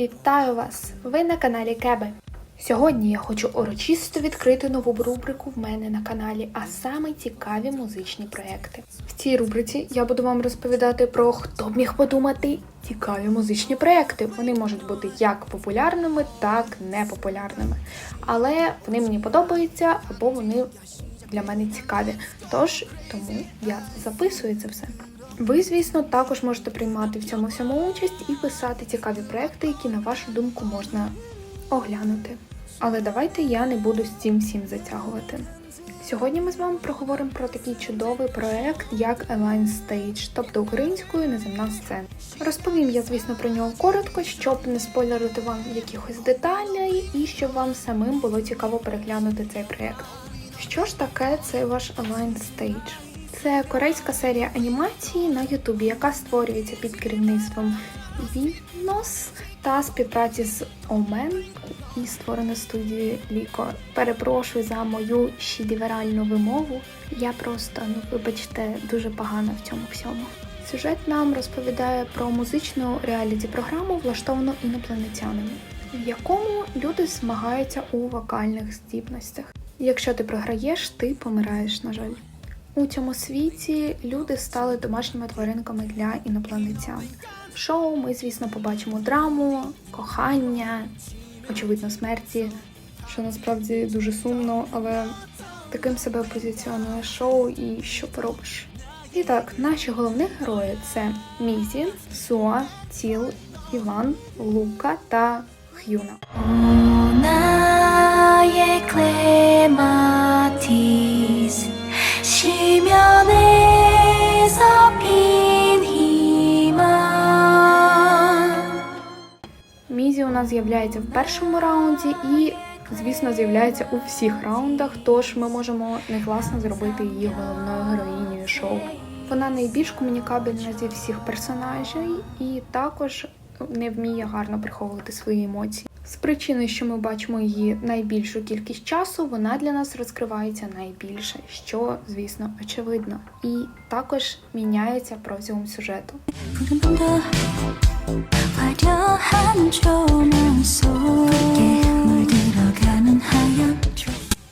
Вітаю вас! Ви на каналі Кеби. Сьогодні я хочу урочисто відкрити нову рубрику в мене на каналі, а саме цікаві музичні проекти. В цій рубриці я буду вам розповідати про хто б міг подумати цікаві музичні проекти. Вони можуть бути як популярними, так непопулярними. Але вони мені подобаються або вони для мене цікаві. Тож тому я записую це все. Ви, звісно, також можете приймати в цьому всьому участь і писати цікаві проекти, які, на вашу думку, можна оглянути. Але давайте я не буду з цим всім затягувати. Сьогодні ми з вами проговоримо про такий чудовий проект, як Align Stage, тобто українською неземна сцена. Розповім я, звісно, про нього коротко, щоб не спойлерити вам якихось деталей і щоб вам самим було цікаво переглянути цей проект. Що ж таке цей ваш Align Stage? Це корейська серія анімації на Ютубі, яка створюється під керівництвом Вінос та співпраці з Омен і створена студією Ліко. Перепрошую за мою шідіверальну вимову. Я просто, ну вибачте, дуже погана в цьому всьому. Сюжет нам розповідає про музичну реаліті-програму, влаштовану інопланетянами, в якому люди змагаються у вокальних здібностях. Якщо ти програєш, ти помираєш, на жаль. У цьому світі люди стали домашніми тваринками для інопланетян. В шоу ми, звісно, побачимо драму, кохання, очевидно, смерті, що насправді дуже сумно, але таким себе позиціонує шоу і що поробиш. І так, наші головні герої це Мізі, Суа, Тіл, Іван, Лука та Х'юна. Мізі у нас з'являється в першому раунді і, звісно, з'являється у всіх раундах, тож ми можемо негласно зробити її головною героїнею шоу. Вона найбільш комунікабельна зі всіх персонажів і також не вміє гарно приховувати свої емоції. З причини, що ми бачимо її найбільшу кількість часу, вона для нас розкривається найбільше, що, звісно, очевидно, і також міняється протягом сюжету.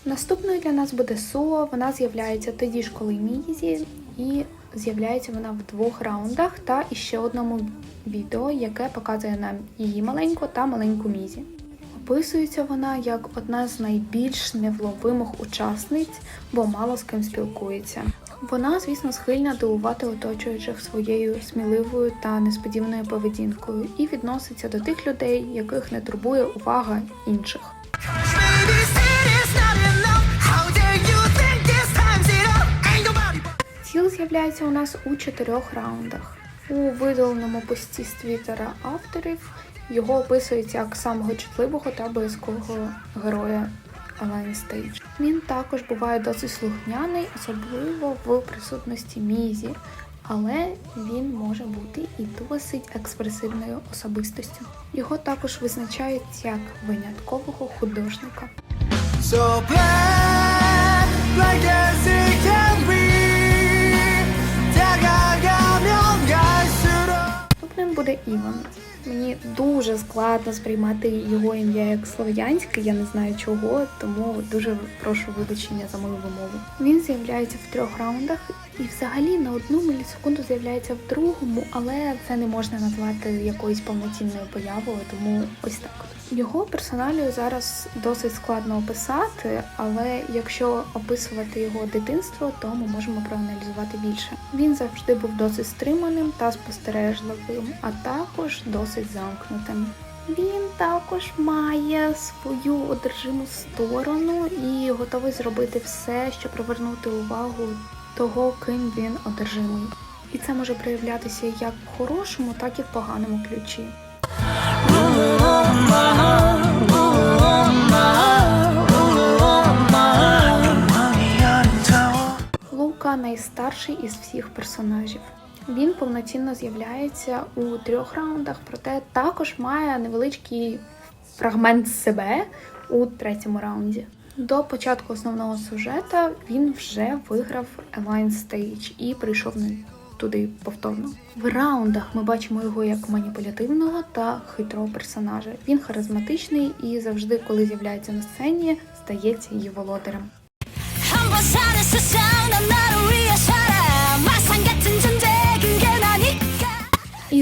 Наступною для нас буде Суо. Вона з'являється тоді ж, коли Мізі, і з'являється вона в двох раундах та іще одному відео, яке показує нам її маленьку та маленьку Мізі. Описується вона як одна з найбільш невловимих учасниць, бо мало з ким спілкується. Вона, звісно, схильна дивувати оточуючих своєю сміливою та несподіваною поведінкою і відноситься до тих людей, яких не турбує увага інших. Тіл з'являється у нас у чотирьох раундах. У видаленому пості з твіттера авторів його описують як самого чутливого та обов'язкового героя Елайн Стейдж. Він також буває досить слухняний, особливо в присутності Мізі, але він може бути і досить експресивною особистостю. Його також визначають як виняткового художника. So bad, like as it can be. Добрим буде Іван. Мені дуже складно сприймати його ім'я як слов'янське, я не знаю чого, тому дуже прошу вибачення за мою вимову. Він з'являється в трьох раундах і взагалі на одну мілісекунду з'являється в другому, але це не можна назвати якоюсь повноцінною появою, тому ось так. Його персоналію зараз досить складно описати, але якщо описувати його дитинство, то ми можемо проаналізувати більше. Він завжди був досить стриманим та спостережливим, а також досить замкнутим. Він також має свою одержиму сторону і готовий зробити все, щоб привернути увагу того, ким він одержимий. І це може проявлятися як в хорошому, так і в поганому ключі. Лука найстарший із всіх персонажів. Він повноцінно з'являється у трьох раундах, проте також має невеличкий фрагмент себе у третьому раунді. До початку основного сюжета він вже виграв Align Stage і прийшов туди повторно. В раундах ми бачимо його як маніпулятивного та хитрого персонажа. Він харизматичний і завжди, коли з'являється на сцені, стається її володарем.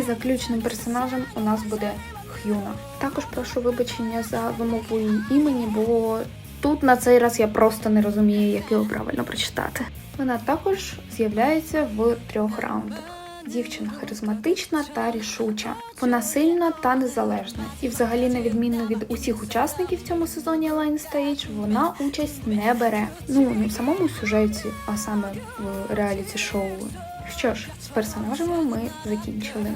Заключним персонажем у нас буде Х'юна. Також прошу вибачення за вимову імені, бо тут на цей раз я просто не розумію, як його правильно прочитати. Вона також з'являється в трьох раундах. Дівчина харизматична та рішуча. Вона сильна та незалежна. І, взагалі, на відміну від усіх учасників в цьому сезоні Line Stage, вона участь не бере. Ну не в самому сюжеті, а саме в реаліті шоу. Що ж, з персонажами ми закінчили.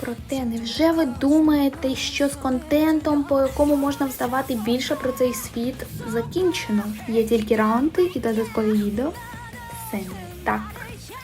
Проте, невже ви думаєте, що з контентом, по якому можна взнавати більше про цей світ, закінчено? Є тільки раунди і додаткові відео? Це не так.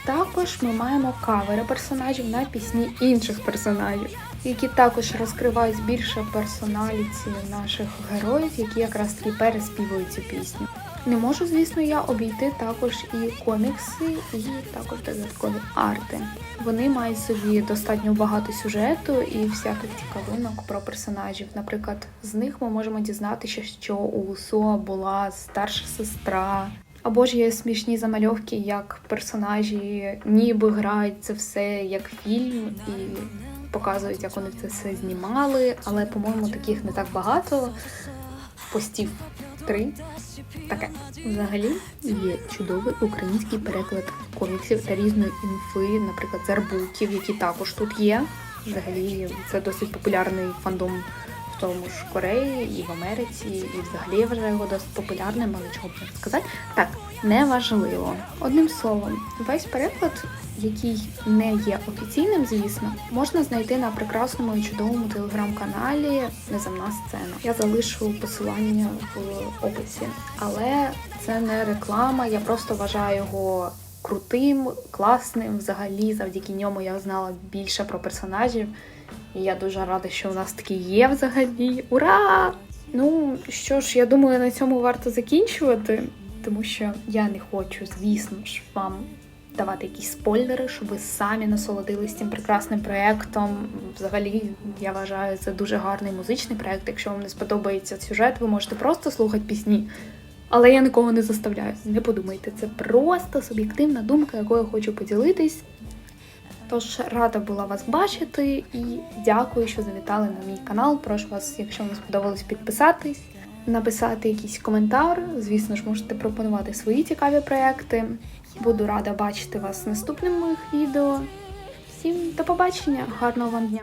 Також ми маємо кавери персонажів на пісні інших персонажів, які також розкривають більше персоналіці наших героїв, які якраз таки переспівують цю пісню. Не можу, звісно, я обійти також і комікси, і також додаткові арти. Вони мають собі достатньо багато сюжету і всяких цікавинок про персонажів. Наприклад, з них ми можемо дізнатися, що у Суа була старша сестра. Або ж є смішні замальовки, як персонажі ніби грають це все як фільм і показують, як вони це все знімали. Але, по-моєму, таких не так багато. Постів три. Таке. Взагалі є чудовий український переклад коміксів та різної інфи, наприклад, зарбуків, які також тут є. Взагалі, це досить популярний фандом тому ж Кореї і в Америці, і взагалі вважаю його досить популярним, але чого б не сказати. Так, неважливо. Одним словом, весь переклад, який не є офіційним, звісно, можна знайти на прекрасному і чудовому телеграм-каналі Неземна сцена. Я залишу посилання в описі, але це не реклама. Я просто вважаю його крутим, класним. Взагалі, завдяки ньому я знала більше про персонажів. І я дуже рада, що у нас такі є взагалі. Ура! Ну що ж, я думаю, на цьому варто закінчувати, тому що я не хочу, звісно ж, вам давати якісь спойлери, щоб ви самі насолодились цим прекрасним проєктом. Взагалі, я вважаю, це дуже гарний музичний проєкт. Якщо вам не сподобається сюжет, ви можете просто слухати пісні. Але я нікого не заставляю. Не подумайте, це просто суб'єктивна думка, якою я хочу поділитись. Тож рада була вас бачити і дякую, що завітали на мій канал. Прошу вас, якщо вам сподобалось, підписатись, написати якийсь коментар. Звісно ж, можете пропонувати свої цікаві проекти. Буду рада бачити вас в наступних моїх відео. Всім до побачення, гарного вам дня!